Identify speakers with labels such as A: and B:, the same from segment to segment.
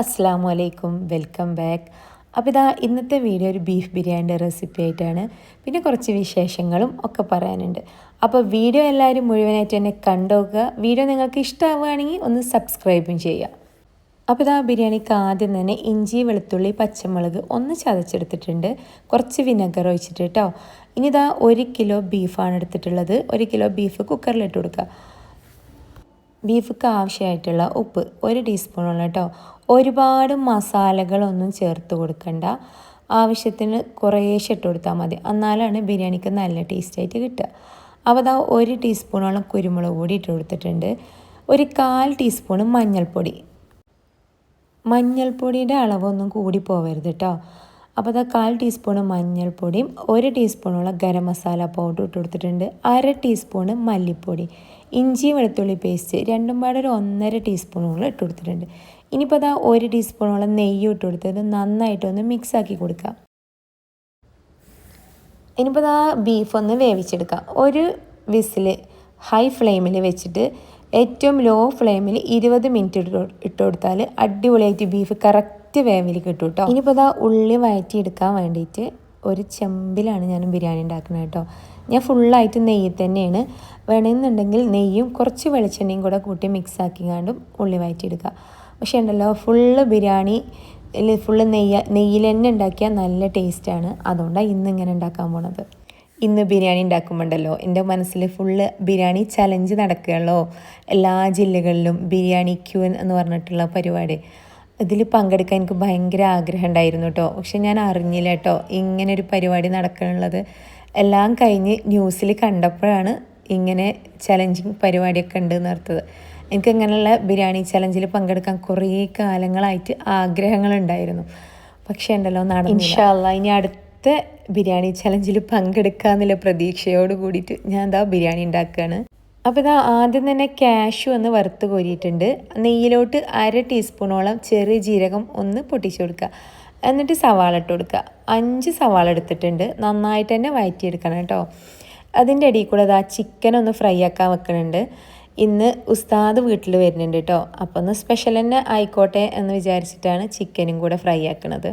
A: അസ്സാം വലൈക്കും welcome back. അപ്പോൾ ഇതാ ഇന്നത്തെ വീഡിയോ ഒരു ബീഫ് ബിരിയാണിന്റെ റെസിപ്പി ആയിട്ടാണ്. പിന്നെ കുറച്ച് വിശേഷങ്ങളും ഒക്കെ പറയാനുണ്ട്. അപ്പോൾ വീഡിയോ എല്ലാവരും മുഴുവനായിട്ട് തന്നെ കണ്ടുനോക്കുക വീഡിയോ നിങ്ങൾക്ക് ഇഷ്ടമാവുകയാണെങ്കിൽ ഒന്ന് സബ്സ്ക്രൈബും ചെയ്യുക. അപ്പോൾ ഇതാ ബിരിയാണിക്ക് ആദ്യം തന്നെ ഇഞ്ചി വെളുത്തുള്ളി പച്ചമുളക് ഒന്ന് ചതച്ചെടുത്തിട്ടുണ്ട്. കുറച്ച് വിനെഗർ ഒഴിച്ചിട്ട് കേട്ടോ ഇനി ഇതാ ഒരു കിലോ ബീഫാണ് എടുത്തിട്ടുള്ളത്. ഒരു കിലോ ബീഫ് കുക്കറിലിട്ട് കൊടുക്കുക. ബീഫിക്ക് ആവശ്യമായിട്ടുള്ള ഉപ്പ് ഒരു ടീസ്പൂണുള്ള കേട്ടോ. ഒരുപാട് മസാലകളൊന്നും ചേർത്ത് കൊടുക്കണ്ട. ആവശ്യത്തിന് കുറേശ്ശെ ഇട്ട് കൊടുത്താൽ മതി. എന്നാലാണ് ബിരിയാണിക്ക് നല്ല ടേസ്റ്റായിട്ട് കിട്ടുക. അപ്പോൾ അതാ ഒരു ടീസ്പൂണോളം കുരുമുളക് പൊടി ഇട്ട് കൊടുത്തിട്ടുണ്ട്. ഒരു കാൽ ടീസ്പൂൺ മഞ്ഞൾപ്പൊടി. മഞ്ഞൾപ്പൊടിയുടെ അളവൊന്നും കൂടി പോവരുത് കേട്ടോ. അപ്പോൾ അതാ കാൽ ടീസ്പൂണ് മഞ്ഞൾപ്പൊടിയും ഒരു ടീസ്പൂണോളം ഗരം മസാല പൗഡർ ഇട്ട് കൊടുത്തിട്ടുണ്ട്. അര ടീസ്പൂണ് മല്ലിപ്പൊടി ഇഞ്ചി വെളുത്തുള്ളി പേസ്റ്റ് രണ്ടും പാടെ ഒരു ഒന്നര ടീസ്പൂണോളം ഇട്ട് കൊടുത്തിട്ടുണ്ട്. ഇനിയിപ്പോൾ അതാ ഒരു ടീസ്പൂണോളം നെയ്യ് ഇട്ട് കൊടുത്തത് നന്നായിട്ടൊന്ന് മിക്സ് ആക്കി കൊടുക്കാം. ഇനിയിപ്പോൾ അതാ ബീഫ് ഒന്ന് വേവിച്ചെടുക്കാം. ഒരു വിസിൽ ഹൈ ഫ്ലെയിമിൽ വെച്ചിട്ട് ഏറ്റവും ലോ ഫ്ലെയിമിൽ ഇരുപത് മിനിറ്റ് ഇട്ട് കൊടുത്താൽ അടിപൊളിയായിട്ട് ബീഫ് കറക്റ്റ് വേവിൽ കിട്ടും കേട്ടോ ഇനിയിപ്പോൾ ഇതാ ഉള്ളി വഴറ്റിയെടുക്കാൻ വേണ്ടിയിട്ട് ഒരു ചെമ്പിലാണ് ഞാൻ ബിരിയാണി ഉണ്ടാക്കുന്നത് കേട്ടോ ഞാൻ ഫുള്ളായിട്ട് നെയ്യ് തന്നെയാണ്. വേണമെന്നുണ്ടെങ്കിൽ നെയ്യും കുറച്ച് വെളിച്ചെണ്ണയും കൂടെ കൂട്ടി മിക്സ് ആക്കിക്കാണ്ടും ഉള്ളി വഴറ്റിയെടുക്കുക പക്ഷേ ഉണ്ടല്ലോ ഫുള്ള് ബിരിയാണി ഫുള്ള് നെയ്യ നെയ്യിൽ തന്നെ ഉണ്ടാക്കിയാൽ നല്ല ടേസ്റ്റാണ് അതുകൊണ്ടാണ് ഇന്ന് ഇങ്ങനെ ഉണ്ടാക്കാൻ പോണത്. ഇന്ന് ബിരിയാണി ഉണ്ടാക്കുമ്പോണ്ടല്ലോ എന്റെ മനസ്സിൽ ഫുള്ള് ബിരിയാണി ചലഞ്ച് നടക്കുകയുള്ളൂ എല്ലാ ജില്ലകളിലും ബിരിയാണി ക്യൂ എന്ന് പറഞ്ഞിട്ടുള്ള പരിപാടി. ഇതിൽ പങ്കെടുക്കാൻ എനിക്ക് ഭയങ്കര ആഗ്രഹം ഉണ്ടായിരുന്നു കേട്ടോ പക്ഷെ ഞാൻ അറിഞ്ഞില്ല കേട്ടോ ഇങ്ങനെ ഒരു പരിപാടി നടക്കാനുള്ളത് എല്ലാം കഴിഞ്ഞ് ന്യൂസിൽ കണ്ടപ്പോഴാണ് ഇങ്ങനെ ചലഞ്ചിങ് പരിപാടിയൊക്കെ ഉണ്ട് നിർത്തത് എനിക്ക് ഇങ്ങനെയുള്ള ബിരിയാണി ചലഞ്ചിൽ പങ്കെടുക്കാൻ കുറേ കാലങ്ങളായിട്ട് ആഗ്രഹങ്ങളുണ്ടായിരുന്നു. പക്ഷേ ഉണ്ടല്ലോ നടന്നില്ല. ഇനി അടുത്ത ബിരിയാണി ചലഞ്ചിൽ പങ്കെടുക്കാന്നുള്ള പ്രതീക്ഷയോട് കൂടിയിട്ട് ഞാൻ എന്താ ബിരിയാണി ഉണ്ടാക്കുകയാണ് അപ്പോൾ ഇതാ ആദ്യം തന്നെ കാഷ്യൂ ഒന്ന് വറുത്ത് കോരിയിട്ടുണ്ട്. നെയ്യിലോട്ട് അര ടീസ്പൂണോളം ചെറിയ ജീരകം ഒന്ന് പൊട്ടിച്ചു കൊടുക്കുക. എന്നിട്ട് സവാള ഇട്ട് കൊടുക്കുക. അഞ്ച് സവാള എടുത്തിട്ടുണ്ട്. നന്നായിട്ട് തന്നെ വഴറ്റിയെടുക്കണം കേട്ടോ. അതിന്റെ ഇടയിൽ കൂടെ അതാ ചിക്കൻ ഒന്ന് ഫ്രൈ ആക്കാൻ വെക്കുന്നുണ്ട് ഇന്ന് ഉസ്താദ് വീട്ടിൽ വരുന്നുണ്ട് കേട്ടോ. അപ്പോൾ ഒന്ന് സ്പെഷ്യൽ തന്നെ ആയിക്കോട്ടെ എന്ന് വിചാരിച്ചിട്ടാണ് ചിക്കനും കൂടെ ഫ്രൈ ആക്കുന്നത്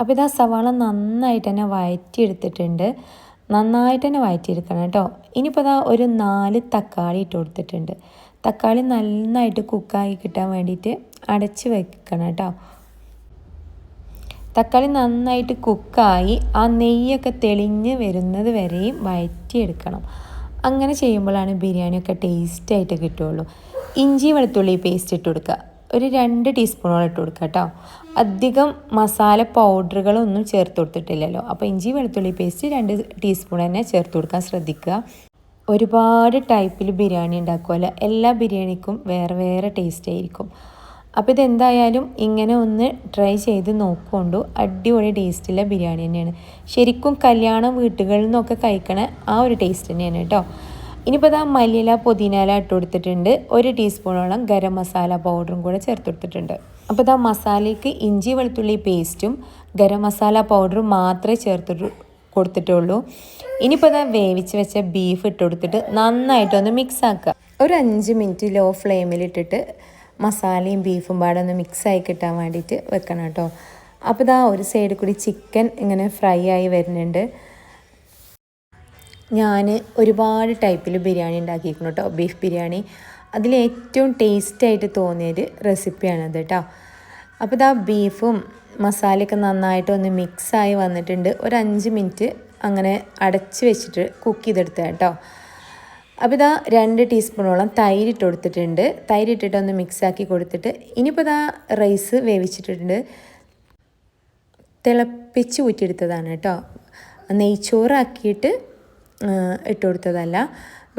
A: അപ്പോൾ ഇതാ സവാള നന്നായിട്ട് തന്നെ വഴറ്റിയെടുത്തിട്ടുണ്ട് നന്നായിട്ട് തന്നെ വഴറ്റിയെടുക്കണം കേട്ടോ. ഇനിയിപ്പോൾ ഇതാ ഒരു നാല് തക്കാളി ഇട്ട് കൊടുത്തിട്ടുണ്ട്. തക്കാളി നന്നായിട്ട് കുക്കായി കിട്ടാൻ വേണ്ടിയിട്ട് അടച്ച് വെക്കണം കേട്ടോ. തക്കാളി നന്നായിട്ട് കുക്കായി ആ നെയ്യൊക്കെ തെളിഞ്ഞ് വരുന്നത് വരെയും വഴറ്റിയെടുക്കണം അങ്ങനെ ചെയ്യുമ്പോഴാണ് ബിരിയാണിയൊക്കെ ടേസ്റ്റായിട്ട് കിട്ടുള്ളൂ ഇഞ്ചി വെളുത്തുള്ളി പേസ്റ്റ് ഇട്ട് കൊടുക്കുക. ഒരു രണ്ട് ടീസ്പൂണോളം ഇട്ട് കൊടുക്കുക കേട്ടോ. അധികം മസാല പൗഡറുകളൊന്നും ചേർത്ത് കൊടുത്തിട്ടില്ലല്ലോ. അപ്പോൾ ഇഞ്ചി വെളുത്തുള്ളി പേസ്റ്റ് രണ്ട് ടീസ്പൂൺ തന്നെ ചേർത്ത് കൊടുക്കാൻ ശ്രദ്ധിക്കുക. ഒരുപാട് ടൈപ്പിൽ ബിരിയാണി ഉണ്ടാക്കുമല്ലോ എല്ലാ ബിരിയാണിക്കും വേറെ വേറെ ടേസ്റ്റ് ആയിരിക്കും. അപ്പോൾ ഇതെന്തായാലും ഇങ്ങനെ ഒന്ന് ട്രൈ ചെയ്ത് നോക്കുകൊണ്ട് അടിപൊളി ടേസ്റ്റുള്ള ബിരിയാണി തന്നെയാണ്. ശരിക്കും കല്യാണം വീട്ടുകളിൽ നിന്നൊക്കെ കഴിക്കണ ആ ഒരു ടേസ്റ്റ് തന്നെയാണ് കേട്ടോ. ഇനിയിപ്പോൾ ഇതാ മല്ലിയില പുതിനയില ഇട്ട് കൊടുത്തിട്ടുണ്ട്. ഒരു ടീസ്പൂണോളം ഗരം മസാല പൗഡറും കൂടെ ചേർത്ത് കൊടുത്തിട്ടുണ്ട്. അപ്പോൾ ഇതാ മസാലയ്ക്ക് ഇഞ്ചി വെളുത്തുള്ളി പേസ്റ്റും ഗരം മസാല പൗഡറും മാത്രമേ ചേർത്തിട്ട് കൊടുത്തിട്ടുള്ളൂ. ഇനിയിപ്പോൾ ഇതാ വേവിച്ച് വെച്ച ബീഫ് ഇട്ട് കൊടുത്തിട്ട് നന്നായിട്ടൊന്ന് മിക്സ് ആക്കുക. ഒരു അഞ്ച് മിനിറ്റ് ലോ ഫ്ലെയിമിലിട്ടിട്ട് മസാലയും ബീഫും പാടെ ഒന്ന് മിക്സായി കിട്ടാൻ വേണ്ടിയിട്ട് വെക്കണം കേട്ടോ. അപ്പോൾ ഇതാ ഒരു സൈഡിൽ കൂടി ചിക്കൻ ഇങ്ങനെ ഫ്രൈ ആയി വരുന്നുണ്ട്. ഞാൻ ഒരുപാട് ടൈപ്പിൽ ബിരിയാണി ഉണ്ടാക്കിയിരിക്കുന്നു കേട്ടോ ബീഫ് ബിരിയാണി. അതിൽ ഏറ്റവും ടേസ്റ്റായിട്ട് തോന്നിയൊരു റെസിപ്പിയാണത് കേട്ടോ. അപ്പോൾ ഇതാ ബീഫും മസാലയൊക്കെ നന്നായിട്ട് ഒന്ന് മിക്സായി വന്നിട്ടുണ്ട്. ഒരു അഞ്ച് മിനിറ്റ് അങ്ങനെ അടച്ച് വെച്ചിട്ട് കുക്ക് ചെയ്തെടുത്തത് കേട്ടോ. അപ്പോൾ ഇതാ രണ്ട് ടീസ്പൂണോളം തൈര് കൊടുത്തിട്ടുണ്ട്. തൈര് ഇട്ടിട്ട് ഒന്ന് മിക്സാക്കി കൊടുത്തിട്ട് ഇനിയിപ്പോൾ ഇതാ റൈസ് വേവിച്ചിട്ടുണ്ട്. തിളപ്പിച്ച് ഊറ്റിയെടുത്തതാണ് കേട്ടോ. നെയ്ച്ചോറാക്കിയിട്ട് ഇട്ട് കൊടുത്തതല്ല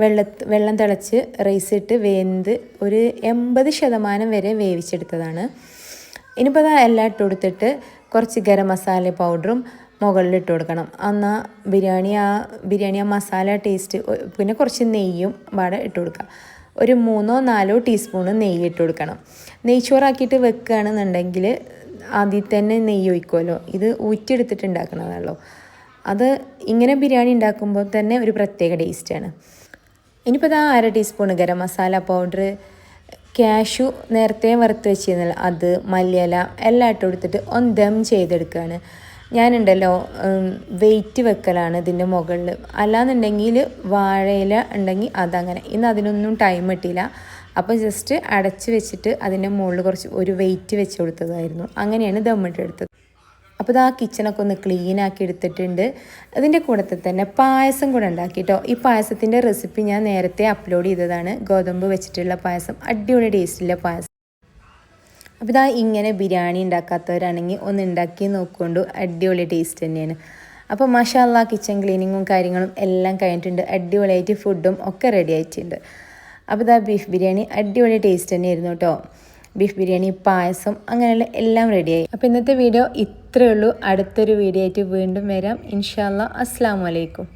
A: വെള്ള വെള്ളം തിളച്ച് റൈസ് ഇട്ട് വെന്ത് ഒരു എൺപത് ശതമാനം വരെ വേവിച്ചെടുത്തതാണ്. ഇനിയിപ്പോൾ അത് എല്ലാം ഇട്ട് കൊടുത്തിട്ട് കുറച്ച് ഗരം മസാല പൗഡറും മുകളിൽ ഇട്ട് കൊടുക്കണം. എന്നാൽ ബിരിയാണി ആ ബിരിയാണി ആ മസാല ടേസ്റ്റ് പിന്നെ കുറച്ച് നെയ്യും പാടെ ഇട്ട് കൊടുക്കുക ഒരു മൂന്നോ നാലോ ടീസ്പൂണ് നെയ്യ് ഇട്ട് കൊടുക്കണം. നെയ്ച്ചോറാക്കിയിട്ട് വെക്കുകയാണെന്നുണ്ടെങ്കിൽ ആദ്യം തന്നെ നെയ്യ് ഒഴിക്കുമല്ലോ ഇത് ഊറ്റിയെടുത്തിട്ട് ഉണ്ടാക്കണതാണല്ലോ. അത് ഇങ്ങനെ ബിരിയാണി ഉണ്ടാക്കുമ്പോൾ തന്നെ ഒരു പ്രത്യേക ടേസ്റ്റാണ് ഇനിയിപ്പോൾ ഇതാ അര teaspoon garam masala powder cashew നേരത്തെ വറുത്ത് വെച്ചിരുന്നല്ലോ അത് മല്ലിയില എല്ലാം ഇട്ട് കൊടുത്തിട്ട് ഒന്ന് ദം ചെയ്തെടുക്കുകയാണ്. ഞാനുണ്ടല്ലോ വെയിറ്റ് വെക്കലാണ് ഇതിന്റെ മുകളിൽ. അല്ലാന്നുണ്ടെങ്കിൽ വാഴയില ഉണ്ടെങ്കിൽ അതങ്ങനെ. ഇന്ന് അതിനൊന്നും ടൈം കിട്ടിയില്ല. അപ്പോൾ ജസ്റ്റ് അടച്ച് വെച്ചിട്ട് അതിന്റെ മുകളിൽ കുറച്ച് ഒരു വെയിറ്റ് വെച്ച് കൊടുത്തതായിരുന്നു. അങ്ങനെയാണ് ദമ്മിട്ടെടുത്തത് അപ്പോൾ ഇത് കിച്ചണൊക്കെ ഒന്ന് ക്ലീൻ ആക്കി എടുത്തിട്ടുണ്ട്. അതിന്റെ കൂടത്തിൽ തന്നെ പായസം കൂടെ ഉണ്ടാക്കി കേട്ടോ ഈ പായസത്തിന്റെ റെസിപ്പി ഞാൻ നേരത്തെ അപ്ലോഡ് ചെയ്തതാണ്. ഗോതമ്പ് വെച്ചിട്ടുള്ള പായസം അടിപൊളി ടേസ്റ്റുള്ള പായസം. അപ്പോൾ ഇതാ ഇങ്ങനെ ബിരിയാണി ഉണ്ടാക്കാത്തവരാണെങ്കിൽ ഒന്ന് ഉണ്ടാക്കി നോക്കുകൊണ്ട് അടിപൊളി ടേസ്റ്റ് തന്നെയാണ്. അപ്പോൾ മഷാല്ല കിച്ചൺ ക്ലീനിങ്ങും കാര്യങ്ങളും എല്ലാം കഴിഞ്ഞിട്ടുണ്ട്. അടിപൊളിയായിട്ട് ഫുഡും ഒക്കെ റെഡി ആയിട്ടുണ്ട്. അപ്പോൾ ഇതാ ബീഫ് ബിരിയാണി അടിപൊളി ടേസ്റ്റ് തന്നെയായിരുന്നു കേട്ടോ ബീഫ് ബിരിയാണി പായസം അങ്ങനെയുള്ള എല്ലാം റെഡിയായി അപ്പോൾ ഇന്നത്തെ വീഡിയോ ഇത്രയേ ഉള്ളൂ. അടുത്തൊരു വീഡിയോ ആയിട്ട് വീണ്ടും വരാം. ഇൻഷാല്ല അസ്സാം വലൈക്കും